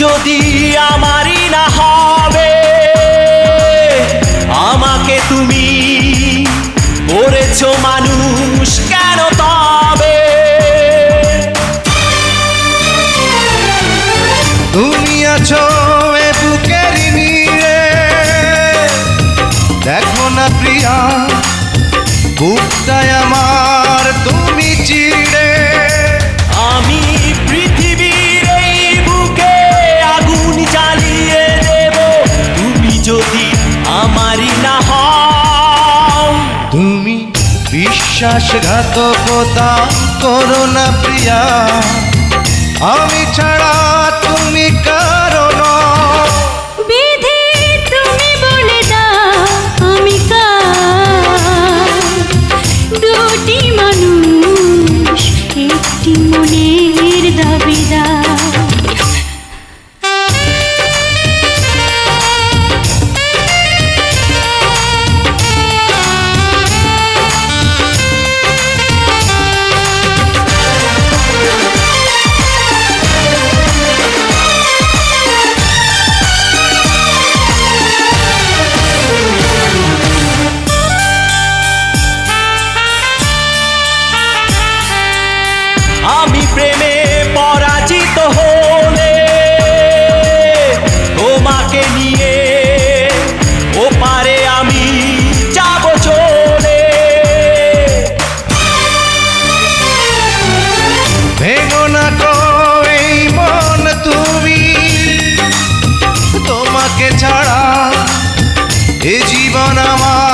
যদি আমারই না হবে, আমাকে তুমি করেছ মানুষ কেন তবে? তুমি আছো এ দেখো না প্রিয়া বুকটায় আমার। আমারই না হও। তুমি বিশ্বাসঘাতকতা করো না প্রিয়া। আমি ছাড়া আমি প্রেমে পরাজিত হলে তোমাকে নিয়ে ওপারে আমি যাব চলে। ভেঙো না তো এই মন তুমি, তোমাকে ছাড়া এ জীবন আমার।